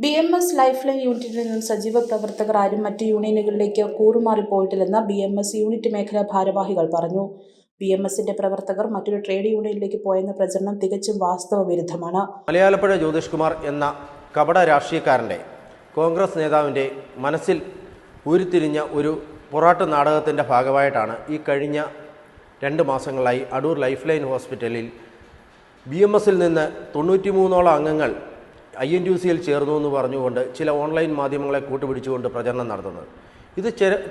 B M S life line യൂണിറ്റിൽ നിന്നും സജീവ പ്രവർത്തകർ ആരും മറ്റ് യൂണിയനുകളിലേക്ക് കൂറുമാറിപ്പോയിട്ടില്ലെന്ന് ബി എം എസ് യൂണിറ്റ് മേഖലാ ഭാരവാഹികൾ പറഞ്ഞു. ബി എം എസിന്റെ പ്രവർത്തകർ മറ്റൊരു ട്രേഡ് യൂണിയനിലേക്ക് പോയെന്ന പ്രചരണം തികച്ചും വാസ്തവ വിരുദ്ധമാണ് മലയാളപ്പുഴ ജ്യോതിഷ് കുമാർ എന്ന കപട രാഷ്ട്രീയക്കാരന്റെ കോൺഗ്രസ് നേതാവിന്റെ മനസ്സിൽ ഉരുത്തിരിഞ്ഞ ഒരു പൊറാട്ട് നാടകത്തിന്റെ ഭാഗമായിട്ടാണ് ഈ കഴിഞ്ഞ രണ്ട് മാസങ്ങളായി അടൂർ ലൈഫ് ലൈൻ ഹോസ്പിറ്റലിൽ ബി എം എസിൽ നിന്ന് തൊണ്ണൂറ്റി മൂന്നോളം അംഗങ്ങൾ ഐ എൻ ടി സിയിൽ ചേർന്നു എന്ന് പറഞ്ഞുകൊണ്ട് ചില ഓൺലൈൻ മാധ്യമങ്ങളെ കൂട്ടുപിടിച്ചുകൊണ്ട് പ്രചരണം നടത്തുന്നത്. ഇത്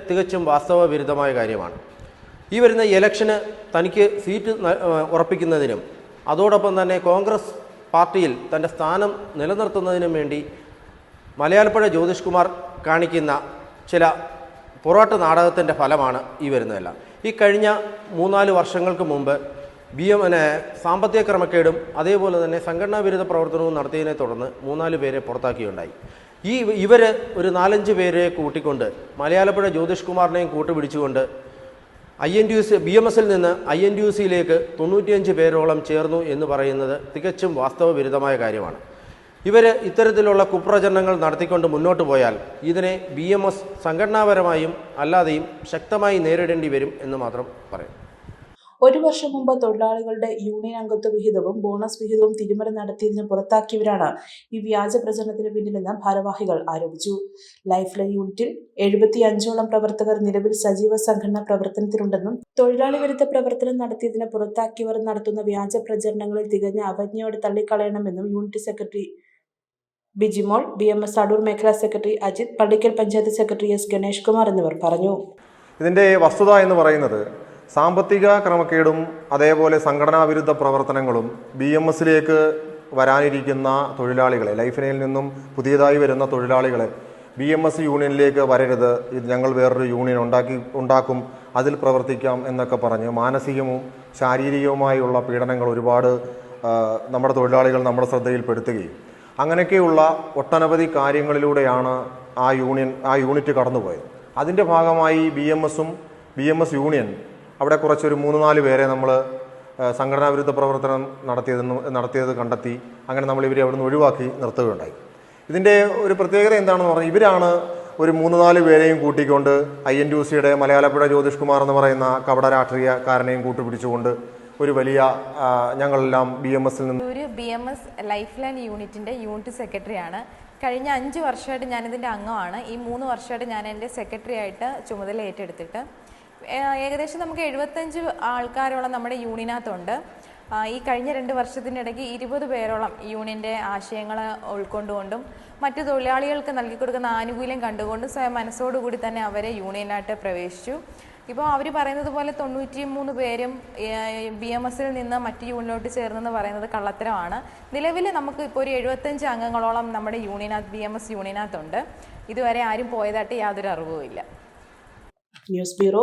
തികച്ചും വാസ്തവ വിരുദ്ധമായ കാര്യമാണ്. ഈ വരുന്ന ഇലക്ഷന് തനിക്ക് സീറ്റ് ഉറപ്പിക്കുന്നതിനും അതോടൊപ്പം തന്നെ കോൺഗ്രസ് പാർട്ടിയിൽ തന്റെ സ്ഥാനം നിലനിർത്തുന്നതിനും വേണ്ടി മലയാളപ്പുഴ ജ്യോതിഷ് കുമാർ കാണിക്കുന്ന ചില പൊറോട്ട് നാടകത്തിന്റെ ഫലമാണ് ഈ വരുന്നതെല്ലാം. ഈ കഴിഞ്ഞ മൂന്നാൽ വർഷങ്ങൾക്ക് മുമ്പ് ബി എം സാമ്പത്തിക ക്രമക്കേടും അതേപോലെ തന്നെ സംഘടനാ വിരുദ്ധ പ്രവർത്തനവും നടത്തിയതിനെ തുടർന്ന് മൂന്നാൽ പേരെ പുറത്താക്കിയുണ്ടായി ഈ ഇവർ ഒരു നാലഞ്ച് പേരെ കൂട്ടിക്കൊണ്ട് മലയാളപ്പുഴ ജ്യോതിഷ് കുമാറിനെയും കൂട്ടുപിടിച്ചുകൊണ്ട് I N T U C B M എസിൽ നിന്ന് ഐ എൻ ടി യു സിയിലേക്ക് തൊണ്ണൂറ്റിയഞ്ച് പേരോളം ചേർന്നു എന്ന് പറയുന്നത് തികച്ചും വാസ്തവ വിരുദ്ധമായ കാര്യമാണ്. ഇവർ ഇത്തരത്തിലുള്ള കുപ്രചരണങ്ങൾ നടത്തിക്കൊണ്ട് മുന്നോട്ട് പോയാൽ ഇതിനെ ബി എം എസ് സംഘടനാപരമായും അല്ലാതെയും ശക്തമായി നേരിടേണ്ടി വരും എന്ന് മാത്രം പറയും. ഒരു വർഷം മുമ്പ് തൊഴിലാളികളുടെ യൂണിയൻ അംഗത്വ വിഹിതവും ബോണസ് വിഹിതവും തിരിമറി നടത്തിയതിന് പുറത്താക്കിയവരാണ് ഈ വ്യാജ പ്രചരണത്തിന് പിന്നിലെന്ന് ഭാരവാഹികൾ ആരോപിച്ചു. ലൈഫ് ലൈൻ യൂണിറ്റിൽ എഴുപത്തി അഞ്ചോളം പ്രവർത്തകർ നിലവിൽ സജീവ സംഘടനാ പ്രവർത്തനത്തിലുണ്ടെന്നും തൊഴിലാളി വിരുദ്ധ പ്രവർത്തനം നടത്തിയതിന് പുറത്താക്കിയവർ നടത്തുന്ന വ്യാജ പ്രചരണങ്ങളിൽ തികഞ്ഞ അവജ്ഞയോടെ തള്ളിക്കളയണമെന്നും unit secretary Bijimol B M S Adoor മേഖലാ secretary Ajith Pallikkal panchayat secretary S Ganesh Kumar എന്നിവർ പറഞ്ഞു. ഇതിന്റെ വസ്തുത എന്ന് പറയുന്നത് സാമ്പത്തിക ക്രമക്കേടും അതേപോലെ സംഘടനാ വിരുദ്ധ പ്രവർത്തനങ്ങളും ബി എം എസിലേക്ക് വരാനിരിക്കുന്ന തൊഴിലാളികളെ ലൈഫിനയിൽ നിന്നും പുതിയതായി വരുന്ന തൊഴിലാളികളെ ബി എം എസ് യൂണിയനിലേക്ക് വരരുത്. ഇത് ഞങ്ങൾ വേറൊരു യൂണിയൻ ഉണ്ടാക്കി ഉണ്ടാക്കും അതിൽ പ്രവർത്തിക്കാം എന്നൊക്കെ പറഞ്ഞ് മാനസികവും ശാരീരികവുമായുള്ള പീഡനങ്ങൾ ഒരുപാട് നമ്മുടെ തൊഴിലാളികൾ നമ്മുടെ ശ്രദ്ധയിൽപ്പെടുത്തുകയും. അങ്ങനെയൊക്കെയുള്ള ഒട്ടനവധി കാര്യങ്ങളിലൂടെയാണ് ആ യൂണിയൻ ആ യൂണിറ്റ് കടന്നുപോയത്. അതിന്റെ ഭാഗമായി ബി എം എസും ബി എം എസ് യൂണിയൻ അവിടെ കുറച്ചൊരു മൂന്ന് നാല് പേരെ നമ്മൾ സംഘടനാ വിരുദ്ധ പ്രവർത്തനം നടത്തിയതെന്ന് നടത്തിയത് കണ്ടെത്തി അങ്ങനെ നമ്മൾ ഇവരെ അവിടുന്ന് ഒഴിവാക്കി നിർത്തുകയുണ്ടായി. ഇതിന്റെ ഒരു പ്രത്യേകത എന്താണെന്ന് പറഞ്ഞാൽ ഇവരാണ് ഒരു മൂന്ന് നാല് പേരെയും കൂട്ടിക്കൊണ്ട് ഐ എൻ ടു സിയുടെ മലയാളപ്പുഴ ജ്യോതിഷ് കുമാർ എന്ന് പറയുന്ന കപട രാഷ്ട്രീയക്കാരനെയും കൂട്ടുപിടിച്ചുകൊണ്ട് ഒരു വലിയ ഞങ്ങളെല്ലാം ബി എം എസിൽ നിന്ന് ഒരു B M S life line യൂണിറ്റിന്റെ യൂണിറ്റ് സെക്രട്ടറിയാണ് കഴിഞ്ഞ അഞ്ച് വർഷമായിട്ട് ഞാനിതിന്റെ അംഗമാണ്. ഈ മൂന്ന് വർഷമായിട്ട് ഞാൻ എന്റെ സെക്രട്ടറി ആയിട്ട് ചുമതല ഏറ്റെടുത്തിട്ട് ഏകദേശം നമുക്ക് എഴുപത്തഞ്ച് ആൾക്കാരോളം നമ്മുടെ യൂണിയനകത്തുണ്ട്. ഈ കഴിഞ്ഞ രണ്ട് വർഷത്തിനിടയ്ക്ക് ഇരുപത് പേരോളം യൂണിയന്റെ ആശയങ്ങൾ ഉൾക്കൊണ്ടുകൊണ്ടും മറ്റു തൊഴിലാളികൾക്ക് നൽകി കൊടുക്കുന്ന ആനുകൂല്യം കണ്ടുകൊണ്ടും സ്വയം മനസ്സോടുകൂടി തന്നെ അവരെ യൂണിയനായിട്ട് പ്രവേശിച്ചു. ഇപ്പോൾ അവർ പറയുന്നത് പോലെ തൊണ്ണൂറ്റി മൂന്ന് പേരും ബി എം എസിൽ നിന്ന് മറ്റ് യൂണിയനിലോട്ട് ചേർന്നെന്ന് പറയുന്നത് കള്ളത്തരമാണ്. നിലവിൽ നമുക്ക് ഇപ്പോൾ ഒരു എഴുപത്തഞ്ച് അംഗങ്ങളോളം നമ്മുടെ യൂണിയനകത്ത് ബി എം എസ് യൂണിയനകത്തുണ്ട്. ഇതുവരെ ആരും പോയതായിട്ട് യാതൊരു അറിവുമില്ല. News bureau